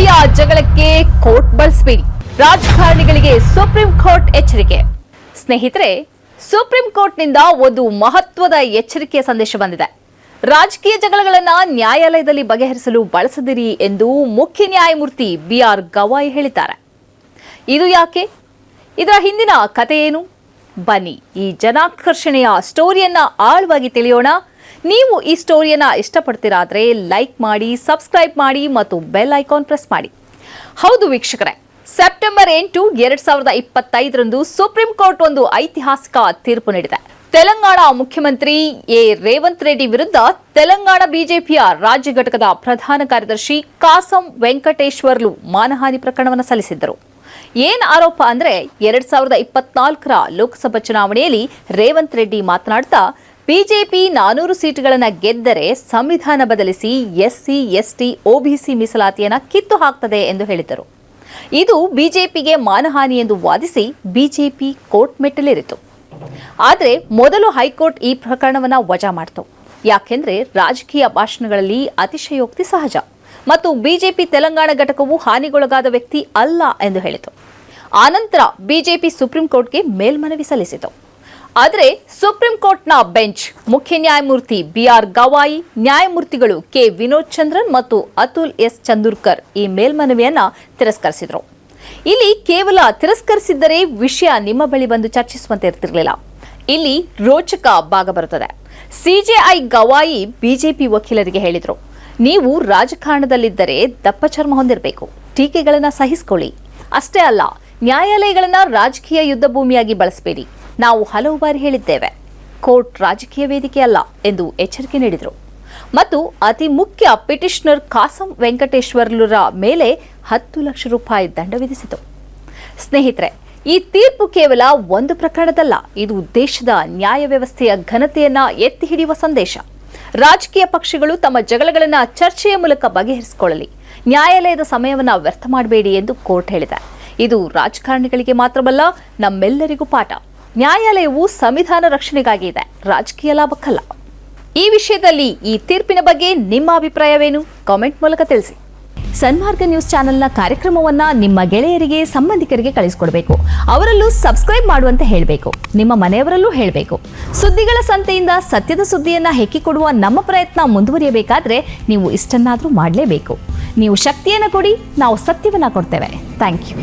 ರಾಜಕೀಯ ಜಗಳಕ್ಕೆ ಕೋರ್ಟ್ ಬಳಸಬೇಡಿ. ರಾಜಕಾರಣಿಗಳಿಗೆ ಸುಪ್ರೀಂ ಕೋರ್ಟ್ ಎಚ್ಚರಿಕೆ. ಸ್ನೇಹಿತರೆ, ಸುಪ್ರೀಂ ಕೋರ್ಟ್ನಿಂದ ಒಂದು ಮಹತ್ವದ ಎಚ್ಚರಿಕೆಯ ಸಂದೇಶ ಬಂದಿದೆ. ರಾಜಕೀಯ ಜಗಳಗಳನ್ನು ನ್ಯಾಯಾಲಯದಲ್ಲಿ ಬಗೆಹರಿಸಲು ಬಳಸದಿರಿ ಎಂದು ಮುಖ್ಯ ನ್ಯಾಯಮೂರ್ತಿ ಬಿಆರ್ ಗವಾಯ್ ಹೇಳಿದ್ದಾರೆ. ಇದು ಯಾಕೆ? ಇದರ ಹಿಂದಿನ ಕಥೆ ಏನು? ಬನ್ನಿ ಈ ಜನಾಕರ್ಷಣೆಯ ಸ್ಟೋರಿಯನ್ನ ಆಳವಾಗಿ ತಿಳಿಯೋಣ. ನೀವು ಈ ಸ್ಟೋರಿಯನ್ನ ಇಷ್ಟಪಡ್ತೀರಾದರೆ ಲೈಕ್ ಮಾಡಿ ಸಬ್ಸ್ಕ್ರೈಬ್ ಮಾಡಿ ಮತ್ತು ಬೆಲ್ ಐಕಾನ್ ಪ್ರೆಸ್ ಮಾಡಿ. ಹೌದು ವೀಕ್ಷಕರೇ ಸೆಪ್ಟೆಂಬರ್ ಎಂಟು ಎರಡ್ ಸಾವಿರದ ಇಪ್ಪತ್ತೈದರಂದು ಸುಪ್ರೀಂ ಕೋರ್ಟ್ ಒಂದು ಐತಿಹಾಸಿಕ ತೀರ್ಪು ನೀಡಿದೆ. ತೆಲಂಗಾಣ ಮುಖ್ಯಮಂತ್ರಿ ಎ. ರೇವಂತ್ ರೆಡ್ಡಿ ವಿರುದ್ಧ ತೆಲಂಗಾಣ ಬಿಜೆಪಿಯ ರಾಜ್ಯ ಘಟಕದ ಪ್ರಧಾನ ಕಾರ್ಯದರ್ಶಿ ಕಾಸಂ ವೆಂಕಟೇಶ್ವರ್ಲು ಮಾನಹಾನಿ ಪ್ರಕರಣವನ್ನು ಸಲ್ಲಿಸಿದ್ದರು. ಏನ್ ಆರೋಪ ಅಂದ್ರೆ ಎರಡ್ ಸಾವಿರದ ಇಪ್ಪತ್ನಾಲ್ಕರ ಲೋಕಸಭಾ ಚುನಾವಣೆಯಲ್ಲಿ ರೇವಂತ್ ರೆಡ್ಡಿ ಮಾತನಾಡ್ತಾ ಬಿಜೆಪಿ ನಾನೂರು ಸೀಟುಗಳನ್ನು ಗೆದ್ದರೆ ಸಂವಿಧಾನ ಬದಲಿಸಿ ಎಸ್ಸಿ, ಎಸ್ಟಿ ಒಬಿಸಿ ಮೀಸಲಾತಿಯನ್ನು ಕಿತ್ತು ಹಾಕ್ತದೆ ಎಂದು ಹೇಳಿದರು ಇದು ಬಿಜೆಪಿಗೆ ಮಾನಹಾನಿ ಎಂದು ವಾದಿಸಿ ಬಿಜೆಪಿ ಕೋರ್ಟ್ ಮೆಟ್ಟಲೇರಿತು ಆದರೆ ಮೊದಲು ಹೈಕೋರ್ಟ್ ಈ ಪ್ರಕರಣವನ್ನು ವಜಾ ಮಾಡಿತು. ಯಾಕೆಂದರೆ ರಾಜಕೀಯ ಭಾಷಣಗಳಲ್ಲಿ ಅತಿಶಯೋಕ್ತಿ ಸಹಜ ಮತ್ತು ಬಿಜೆಪಿ ತೆಲಂಗಾಣ ಘಟಕವು ಹಾನಿಗೊಳಗಾದ ವ್ಯಕ್ತಿ ಅಲ್ಲ ಎಂದು ಹೇಳಿತು. ಆನಂತರ ಬಿಜೆಪಿ ಸುಪ್ರೀಂ ಕೋರ್ಟ್ಗೆ ಮೇಲ್ಮನವಿ ಸಲ್ಲಿಸಿತು. ಆದರೆ ಸುಪ್ರೀಂ ಕೋರ್ಟ್ನ ಬೆಂಚ್ ಮುಖ್ಯ ನ್ಯಾಯಮೂರ್ತಿ ಬಿಆರ್ ಗವಾಯಿ, ನ್ಯಾಯಮೂರ್ತಿಗಳು ಕೆ. ವಿನೋದ್ ಚಂದ್ರನ್ ಮತ್ತು ಅತುಲ್ ಎಸ್. ಚಂದೂರ್ಕರ್ ಈ ಮೇಲ್ಮನವಿಯನ್ನು ತಿರಸ್ಕರಿಸಿದರು. ಇಲ್ಲಿ ಕೇವಲ ತಿರಸ್ಕರಿಸಿದ್ದರೆ ವಿಷಯ ನಿಮ್ಮ ಬಳಿ ಬಂದು ಚರ್ಚಿಸುವಂತೆ ಇರ್ತಿರಲಿಲ್ಲ. ಇಲ್ಲಿ ರೋಚಕ ಭಾಗ ಬರುತ್ತದೆ. ಸಿಜೆಐ ಗವಾಯಿ ಬಿಜೆಪಿ ವಕೀಲರಿಗೆ ಹೇಳಿದರು, ನೀವು ರಾಜಕಾರಣದಲ್ಲಿದ್ದರೆ ದಪ್ಪ ಚರ್ಮ ಹೊಂದಿರಬೇಕು. ಟೀಕೆಗಳನ್ನು ಸಹಿಸಿಕೊಳ್ಳಿ. ಅಷ್ಟೇ ಅಲ್ಲ, ನ್ಯಾಯಾಲಯಗಳನ್ನು ರಾಜಕೀಯ ಯುದ್ಧ ಭೂಮಿಯಾಗಿ ಬಳಸಬೇಡಿ. ನಾವು ಹಲವು ಬಾರಿ ಹೇಳಿದ್ದೇವೆ. ಕೋರ್ಟ್ ರಾಜಕೀಯ ವೇದಿಕೆ ಅಲ್ಲ ಎಂದು ಎಚ್ಚರಿಕೆ ನೀಡಿದರು. ಮತ್ತು ಅತಿ ಮುಖ್ಯ ಪಿಟಿಷನರ್ ಕಾಸಂ ವೆಂಕಟೇಶ್ವರ್ಲರ ಮೇಲೆ ಹತ್ತು ಲಕ್ಷ ರೂಪಾಯಿ ದಂಡ ವಿಧಿಸಿತು. ಸ್ನೇಹಿತರೆ, ಈ ತೀರ್ಪು ಕೇವಲ ಒಂದು ಪ್ರಕರಣದಲ್ಲ, ಇದು ದೇಶದ ನ್ಯಾಯ ವ್ಯವಸ್ಥೆಯ ಘನತೆಯನ್ನ ಎತ್ತಿ ಹಿಡಿಯುವ ಸಂದೇಶ. ರಾಜಕೀಯ ಪಕ್ಷಗಳು ತಮ್ಮ ಜಗಳಗಳನ್ನು ಚರ್ಚೆಯ ಮೂಲಕ ಬಗೆಹರಿಸಿಕೊಳ್ಳಲಿ. ನ್ಯಾಯಾಲಯದ ಸಮಯವನ್ನ ವ್ಯರ್ಥ ಮಾಡಬೇಡಿ ಎಂದು ಕೋರ್ಟ್ ಹೇಳಿದೆ. ಇದು ರಾಜಕಾರಣಿಗಳಿಗೆ ಮಾತ್ರವಲ್ಲ, ನಮ್ಮೆಲ್ಲರಿಗೂ ಪಾಠ. ನ್ಯಾಯಾಲಯವು ಸಂವಿಧಾನ ರಕ್ಷಣೆಗಾಗಿ ಇದೆ. ರಾಜಕೀಯ ಲಾಭಕ್ಕಲ್ಲ. ಈ ವಿಷಯದಲ್ಲಿ ಈ ತೀರ್ಪಿನ ಬಗ್ಗೆ ನಿಮ್ಮ ಅಭಿಪ್ರಾಯವೇನು? ಕಾಮೆಂಟ್ ಮೂಲಕ ತಿಳಿಸಿ. ಸನ್ಮಾರ್ಗ ನ್ಯೂಸ್ ಚಾನೆಲ್ನ ಕಾರ್ಯಕ್ರಮವನ್ನ ನಿಮ್ಮ ಗೆಳೆಯರಿಗೆ, ಸಂಬಂಧಿಕರಿಗೆ ಕಳಿಸಿಕೊಡ್ಬೇಕು. ಅವರಲ್ಲೂ ಸಬ್ಸ್ಕ್ರೈಬ್ ಮಾಡುವಂತೆ ಹೇಳಬೇಕು. ನಿಮ್ಮ ಮನೆಯವರಲ್ಲೂ ಹೇಳಬೇಕು. ಸುದ್ದಿಗಳ ಸಂತೆಯಿಂದ ಸತ್ಯದ ಸುದ್ದಿಯನ್ನ ಹೆಕ್ಕಿಕೊಡುವ ನಮ್ಮ ಪ್ರಯತ್ನ ಮುಂದುವರಿಯಬೇಕಾದ್ರೆ ನೀವು ಇಷ್ಟನ್ನಾದರೂ ಮಾಡಲೇಬೇಕು. ನೀವು ಶಕ್ತಿಯನ್ನು ಕೊಡಿ, ನಾವು ಸತ್ಯವನ್ನು ಕೊಡ್ತೇವೆ. Thank you